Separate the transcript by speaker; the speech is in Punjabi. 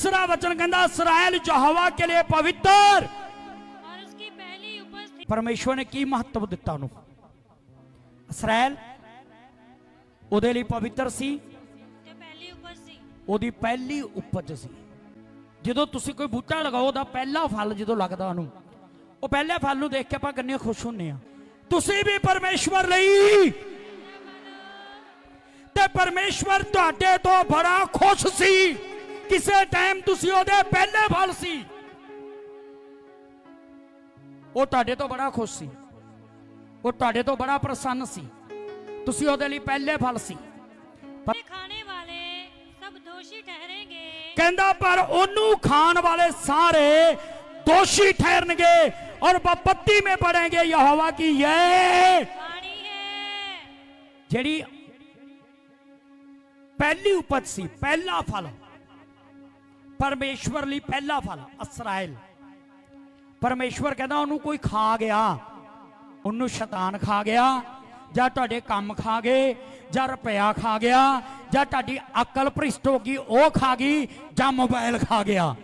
Speaker 1: ਤੀਸਰਾ ਵਚਨ ਕਹਿੰਦਾ ਇਸਰਾਇਲ ਯਹੋਵਾ ਕੇ ਲਈ ਪਵਿੱਤਰ
Speaker 2: और उसकी पहली उपज थी
Speaker 1: ਪਰਮੇਸ਼ਵਰ ਨੇ ਕੀ ਮਹੱਤਵ ਦਿੱਤਾ ਉਹਨੂੰ ਇਸਰਾਇਲ ਉਹਦੇ ਲਈ ਪਵਿੱਤਰ ਸੀ
Speaker 2: जो पहली उपज थी
Speaker 1: ਉਹਦੀ ਪਹਿਲੀ ਉਪਜ ਸੀ ਜਦੋਂ ਤੁਸੀਂ ਕੋਈ ਬੂਟਾ ਲਗਾਓ ਉਹਦਾ ਪਹਿਲਾ ਫਲ ਜਦੋਂ ਲੱਗਦਾ ਉਹਨੂੰ ਉਹ ਪਹਿਲੇ ਫਲ ਨੂੰ ਦੇਖ ਕੇ ਆਪਾਂ ਕਿੰਨੇ ਖੁਸ਼ ਹੁੰਨੇ ਆ ਤੁਸੀਂ ਵੀ ਪਰਮੇਸ਼ਵਰ ਲਈ ਤੇ ਪਰਮੇਸ਼ਵਰ ਤੁਹਾਡੇ ਤੋਂ ਬੜਾ ਖੁਸ਼ ਸੀ ਕਿਸੇ ਟਾਈਮ ਤੁਸੀਂ ਉਹਦੇ ਪਹਿਲੇ ਫਲ ਸੀ ਉਹ ਤੁਹਾਡੇ ਤੋਂ ਬੜਾ ਖੁਸ਼ ਸੀ ਉਹ ਤੁਹਾਡੇ ਤੋਂ ਬੜਾ ਪ੍ਰਸੰਨ ਸੀ ਤੁਸੀਂ ਉਹਦੇ ਲਈ ਪਹਿਲੇ ਫਲ ਸੀ
Speaker 2: ये खाने वाले सब दोषी ठहरेंगे
Speaker 1: ਕਹਿੰਦਾ ਪਰ ਉਹਨੂੰ ਖਾਣ ਵਾਲੇ ਸਾਰੇ ਦੋਸ਼ੀ ਠਹਿਰਨਗੇ ਔਰ ਬਪਤੀ में पड़ेंगे यहोवा की ये
Speaker 2: वाणी है
Speaker 1: ਜਿਹੜੀ ਪਹਿਲੀ ਉਪਜ ਸੀ ਪਹਿਲਾ ਫਲ ਪਰਮੇਸ਼ਵਰ ਲਈ ਪਹਿਲਾ ਫਲ ਇਸਰਾਇਲ ਪਰਮੇਸ਼ਵਰ ਕਹਿੰਦਾ ਉਹਨੂੰ ਕੋਈ ਖਾ ਗਿਆ, ਉਹਨੂੰ ਸ਼ੈਤਾਨ ਖਾ ਗਿਆ, ਜਾਂ ਤੁਹਾਡੇ ਕੰਮ ਖਾ ਗਏ, ਜਾਂ ਰੁਪਇਆ ਖਾ ਗਿਆ, ਜਾਂ ਤੁਹਾਡੀ ਅਕਲ ਭ੍ਰਿਸ਼ਟ ਹੋ ਗਈ, ਉਹ ਖਾ ਗਈ, ਜਾਂ ਮੋਬਾਈਲ ਖਾ ਗਿਆ।